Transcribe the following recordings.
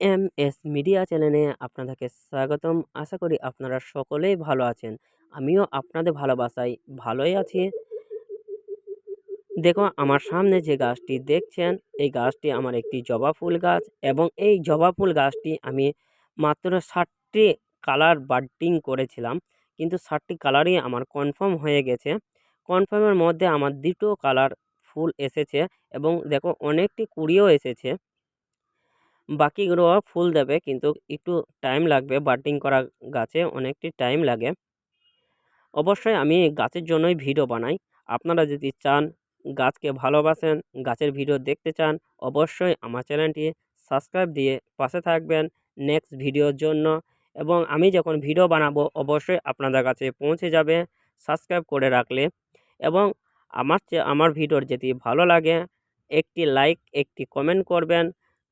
M S media চ্যানেলে আপনাদেরকে স্বাগতম। আশা করি আপনারা সকলেই ভালো আছেন। আমিও আপনাদের ভালোবাসায় ভালোই আছি। দেখো, আমার সামনে যে গাছটি দেখছেন, এই গাছটি আমার একটি জবা ফুল গাছ এবং এই জবা ফুল গাছটি আমি মাত্র ষাটটি কালার বার্ডিং করেছিলাম। কিন্তু ষাটটি কালারই আমার কনফার্ম হয়ে গেছে। কনফার্মের মধ্যে আমার দুটো কালার ফুল এসেছে এবং দেখো, অনেকটি কুড়িও এসেছে। বাকিগুলো ফুল দেবে, কিন্তু একটু টাইম লাগবে বার্ডিং করা গাছে অনেকটি টাইম লাগে। অবশ্যই আমি গাছের জন্যই ভিডিও বানাই। আপনারা যদি চান, গাছকে ভালোবাসেন, গাছের ভিডিও দেখতে চান, অবশ্যই আমার চ্যানেলটি সাবস্ক্রাইব দিয়ে পাশে থাকবেন নেক্সট ভিডিওর জন্য। এবং আমি যখন ভিডিও বানাবো, অবশ্যই আপনাদের কাছে পৌঁছে যাবে, সাবস্ক্রাইব করে রাখলে। এবং আমার আমার ভিডিওর যদি ভালো লাগে, একটি লাইক, একটি কমেন্ট করবেন।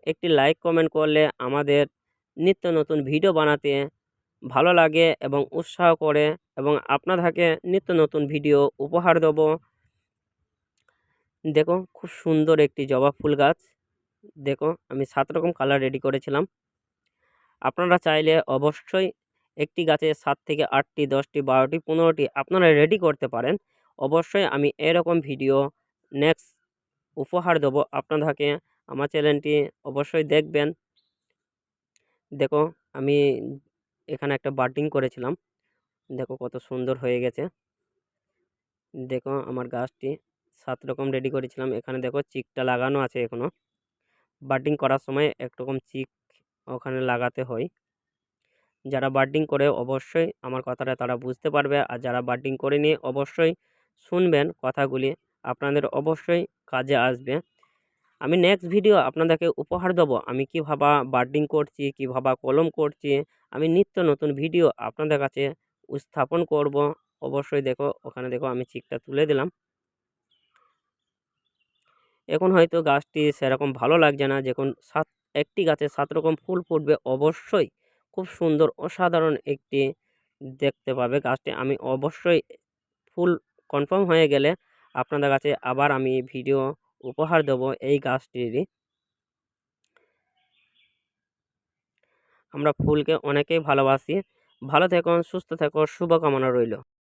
একটি লাইক কমেন্ট করলে আমাদের নিত্য নতুন ভিডিও বানাতে ভালো লাগে এবং উৎসাহ করে এবং আপনাদেরকে নিত্য নতুন ভিডিও উপহার দেবো। দেখো, খুব সুন্দর একটি জবা ফুল গাছ। দেখো, আমি সাত রকম কালার রেডি করেছিলাম। আপনারা চাইলে অবশ্যই একটি গাছে সাত থেকে আটটি, দশটি, বারোটি, পনেরোটি আপনারা রেডি করতে পারেন। অবশ্যই আমি এরকম ভিডিও নেক্সট উপহার দেবো আপনাদেরকে। আমার চ্যানেলটি অবশ্যই দেখবেন। দেখো, আমি এখানে একটা বার্ডিং করেছিলাম। দেখো কত সুন্দর হয়ে গেছে। দেখো, আমার গাছটি সাত রকম রেডি করেছিলাম। এখানে দেখো চিকটা লাগানো আছে এখনও বার্ডিং করার সময় একরকম চিক ওখানে লাগাতে হয়। যারা বার্ডিং করে অবশ্যই আমার কথাটা তারা বুঝতে পারবে। আর যারা বার্ডিং নিয়ে অবশ্যই শুনবেন কথাগুলি। আপনাদের অবশ্যই কাজে আসবে। আমি নেক্সট ভিডিও আপনাদেরকে উপহার দেবো। আমি কীভাবে বার্ডিং করছি কীভাবে কলম করছি, আমি নিত্য নতুন ভিডিও আপনাদের কাছে উপস্থাপন করব। অবশ্যই দেখো, ওখানে দেখো আমি চিকটা তুলে দিলাম। এখন হয়তো গাছটি সেরকম ভালো লাগছে না, যখন সাত, একটি গাছে সাত রকম ফুল ফুটবে, অবশ্যই খুব সুন্দর, অসাধারণ একটি দেখতে পাবে গাছটি। আমি অবশ্যই ফুল কনফার্ম হয়ে গেলে আপনাদের কাছে আবার আমি ভিডিও উপহার দেব এই গাছটিরই। আমরা ফুলকে অনেকেই ভালোবাসি। ভালো থেকো সুস্থ থেকো শুভকামনা রইল।